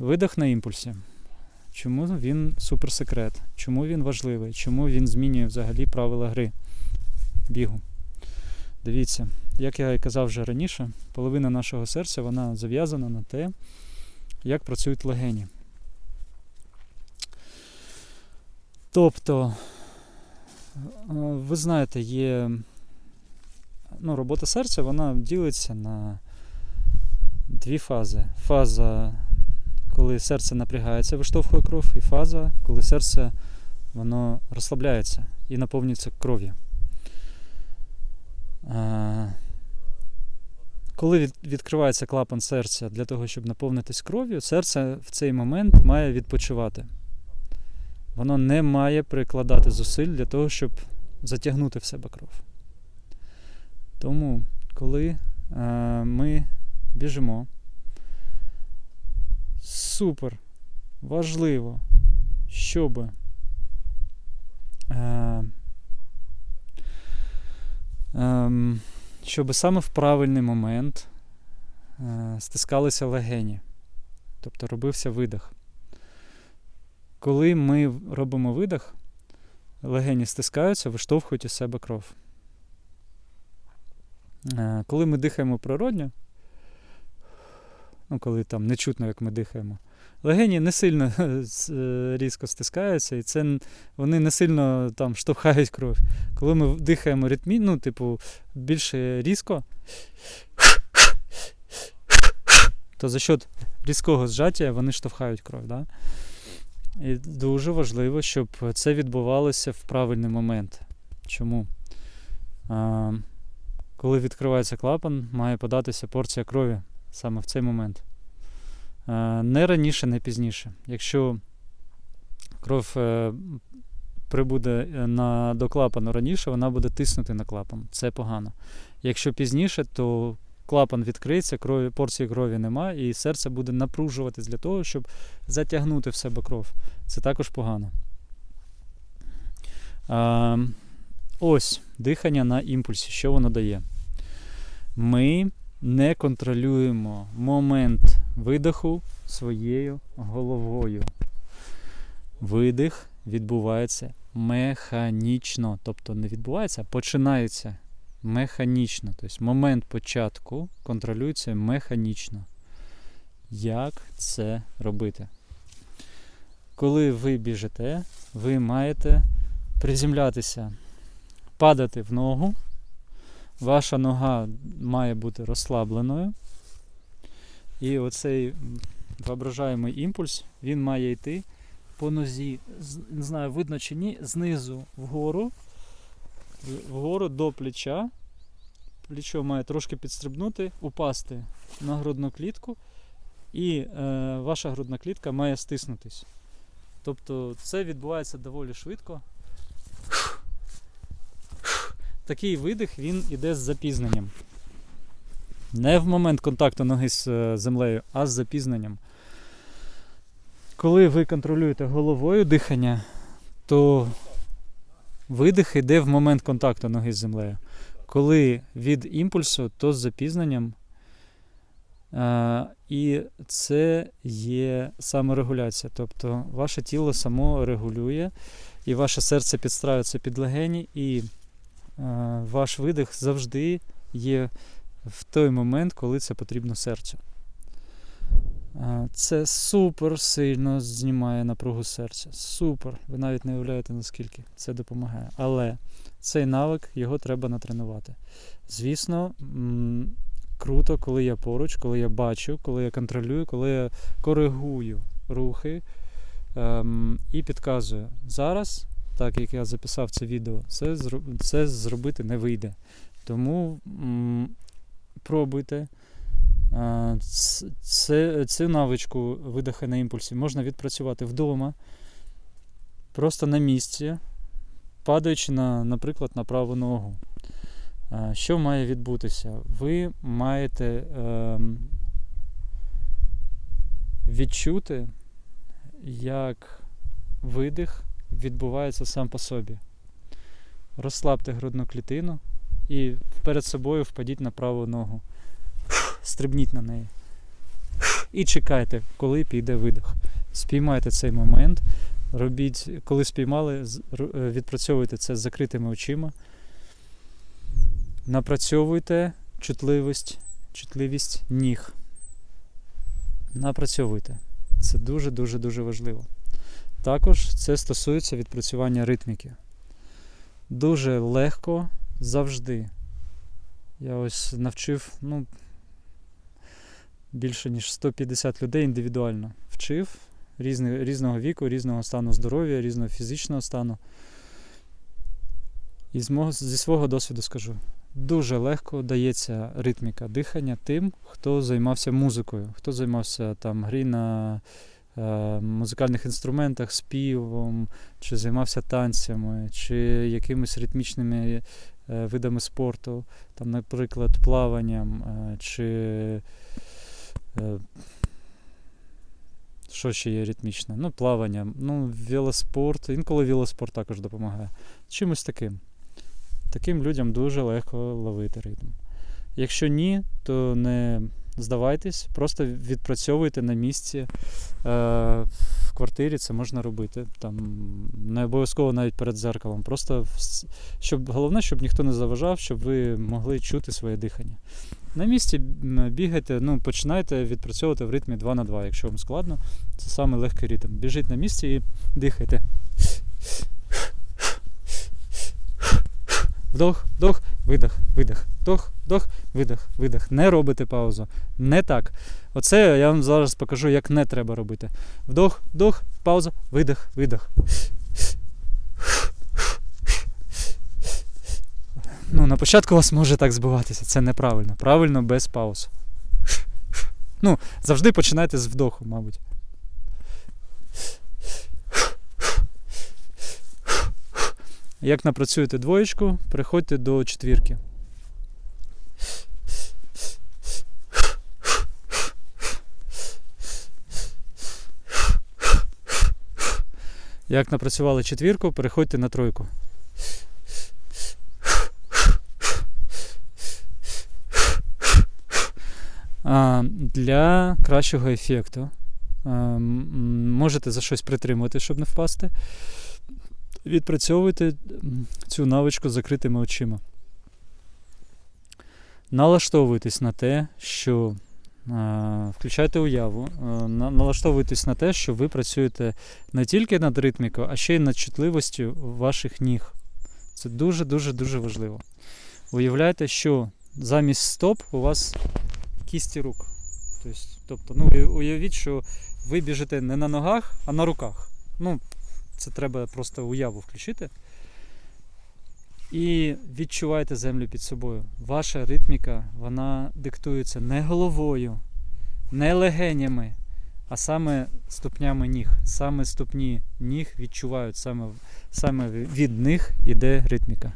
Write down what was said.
Видих на імпульсі. Чому він суперсекрет? Чому він важливий? Чому він змінює взагалі правила гри бігу? Дивіться, як я і казав вже раніше, половина нашого серця вона зав'язана на те, як працюють легені. Тобто, е, ви знаєте, є ну, робота серця, вона ділиться на дві фази. Фаза, коли серце напрягається, виштовхує кров, і фаза, коли серце воно розслабляється і наповнюється кров'ю. Коли відкривається клапан серця для того, щоб наповнитись кров'ю, серце в цей момент має відпочивати. Воно не має прикладати зусиль для того, щоб затягнути в себе кров. Тому, коли е, ми біжимо, супер важливо, щоб е, ем, щоб саме в правильний момент е, стискалися легені, тобто робився видих. Коли ми робимо видих, легені стискаються, виштовхують із себе кров. Е, Коли ми дихаємо природньо, ну, коли там не чутно, як ми дихаємо, легені не сильно е, різко стискаються, і це вони не сильно там штовхають кров. Коли ми дихаємо ритмі, ну, типу, більше різко, то за счет різкого зжаття вони штовхають кров. Да? І дуже важливо, щоб це відбувалося в правильний момент. Чому? А, коли відкривається клапан, має податися порція крові саме в цей момент. Не раніше, не пізніше. Якщо кров е, прибуде е, на, до клапану раніше, вона буде тиснути на клапан. Це погано. Якщо пізніше, то клапан відкриється, крові, порції крові немає, і серце буде напружуватись для того, щоб затягнути в себе кров. Це також погано. А, ось дихання на імпульсі. Що воно дає? Ми не контролюємо момент видиху своєю головою. Видих відбувається механічно. Тобто не відбувається, а починається механічно. Тобто момент початку контролюється механічно. Як це робити? Коли ви біжите, ви маєте приземлятися, падати в ногу. Ваша нога має бути розслабленою. І оцей воображаємий імпульс, він має йти по нозі, не знаю, видно чи ні, знизу вгору, вгору до плеча. Плечо має трошки підстрибнути, упасти на грудну клітку, і е, ваша грудна клітка має стиснутись. Тобто це відбувається доволі швидко. Такий видих він іде з запізненням. Не в момент контакту ноги з е, землею, а з запізненням. Коли ви контролюєте головою дихання, то видих йде в момент контакту ноги з землею. Коли від імпульсу, то з запізненням. А, і це є саморегуляція. Тобто ваше тіло само регулює, і ваше серце підстраюється під легені, і ваш видих завжди є в той момент, коли це потрібно серцю. Це супер сильно знімає напругу серця. Супер. Ви навіть не уявляєте, наскільки це допомагає. Але цей навик його треба натренувати. Звісно, м, круто, коли я поруч, коли я бачу, коли я контролюю, коли я коригую рухи ем, і підказую. Зараз, так як я записав це відео, це, це зробити не вийде. Тому м, пробуйте. Е, Це, цю навичку видиха на імпульсі можна відпрацювати вдома, просто на місці, падаючи, на, наприклад, на праву ногу. Е, Що має відбутися? Ви маєте ем, відчути, як видих відбувається сам по собі. Розслабте грудну клітину і перед собою впадіть на праву ногу. Стрибніть на неї. і чекайте, коли піде видих. Спіймайте цей момент, робіть, коли спіймали, е, відпрацьовуйте це з закритими очима. Напрацьовуйте чутливість, чутливість ніг. Напрацьовуйте. Це дуже-дуже дуже важливо. Також це стосується відпрацювання ритміки. Дуже легко завжди. Я ось навчив ну, більше ніж 150 людей індивідуально. Вчив різни, різного віку, різного стану здоров'я, різного фізичного стану. І з зі свого досвіду скажу: дуже легко дається ритміка дихання тим, хто займався музикою, хто займався там грі на музикальних інструментах, співом, чи займався танцями, чи якимись ритмічними е, видами спорту, там, наприклад, плаванням, е, чи е, що ще є ритмічне? Ну, плавання, ну, велоспорт, інколи велоспорт також допомагає. Чимось таким. Таким людям дуже легко ловити ритм. Якщо ні, то не здавайтесь, просто відпрацьовуйте на місці. Е, в квартирі це можна робити. Там, не обов'язково навіть перед дзеркалом. Просто щоб, головне, щоб ніхто не заважав, щоб ви могли чути своє дихання. На місці бігайте, ну, починайте відпрацьовувати в ритмі 2 на 2, якщо вам складно. Це саме легкий ритм. Біжіть на місці і дихайте. Вдох, вдох, видих, видих, вдох, вдох, видих, видих. Не робите паузу. Не так. Оце я вам зараз покажу, як не треба робити. Вдох, вдох, пауза, видих, видих. Ну, на початку у вас може так збиватися. Це неправильно. Правильно без пауз. Ну, завжди починайте з вдоху, мабуть. Як напрацюєте двоєчку, переходьте до четвірки. Як напрацювали четвірку, переходьте на тройку. Для кращого ефекту можете за щось притримувати, щоб не впасти. Відпрацьовуйте цю навичку з закритими очима. Налаштовуйтесь на те, що включайте уяву, налаштовуйтесь на те, що ви працюєте не тільки над ритмікою, а ще й над чутливостю ваших ніг. Це дуже-дуже дуже важливо. Уявляйте, що замість стоп у вас кісті рук. Тобто, тобто ну, уявіть, що ви біжите не на ногах, а на руках. Ну, це треба просто уяву включити. І відчувайте землю під собою. Ваша ритміка, вона диктується не головою, не легенями, а саме ступнями ніг. Саме ступні ніг відчувають, саме, саме від них іде ритміка.